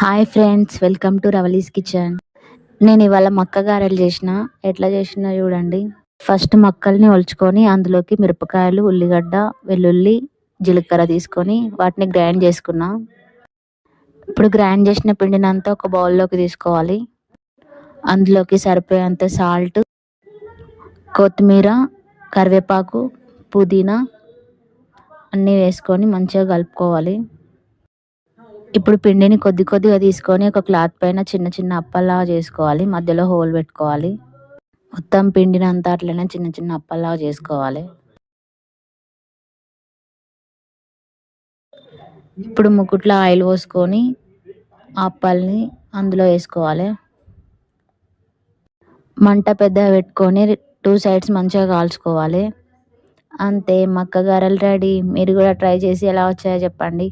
Hi friends welcome to Ravali's kitchen నేను ఇవాళ మక్క గారెలు చేసిన. ఎట్లా చేసిన చూడండి. ఫస్ట్ మక్కల్ని ఒలుచుకొని అందులోకి మిరపకాయలు ఉల్లిగడ్డ వెల్లుల్లి జీలకర్ర తీసుకొని వాటిని గ్రైండ్ చేసుకున్నా. ఇప్పుడు గ్రైండ్ చేసిన పిండినంతా ఒక బౌల్లోకి తీసుకోవాలి. అందులోకి సరిపోయేంత సాల్ట్ కొత్తిమీర కరివేపాకు పుదీనా అన్నీ వేసుకొని మంచిగా కలుపుకోవాలి. ఇప్పుడు పిండిని కొద్ది కొద్దిగా తీసుకొని ఒక క్లాత్ పైన చిన్న చిన్న అప్పల్లాగా చేసుకోవాలి. మధ్యలో హోల్ పెట్టుకోవాలి. మొత్తం పిండిని అంతా అట్లనే చిన్న చిన్న అప్పల్లాగా చేసుకోవాలి. ఇప్పుడు ముకుట్లో ఆయిల్ పోసుకొని ఆ అందులో వేసుకోవాలి. మంట పెద్దగా పెట్టుకొని టూ సైడ్స్ మంచిగా కాల్చుకోవాలి. అంతే మక్క గారెలు రెడీ. మీరు కూడా ట్రై చేసి ఎలా వచ్చాయో చెప్పండి.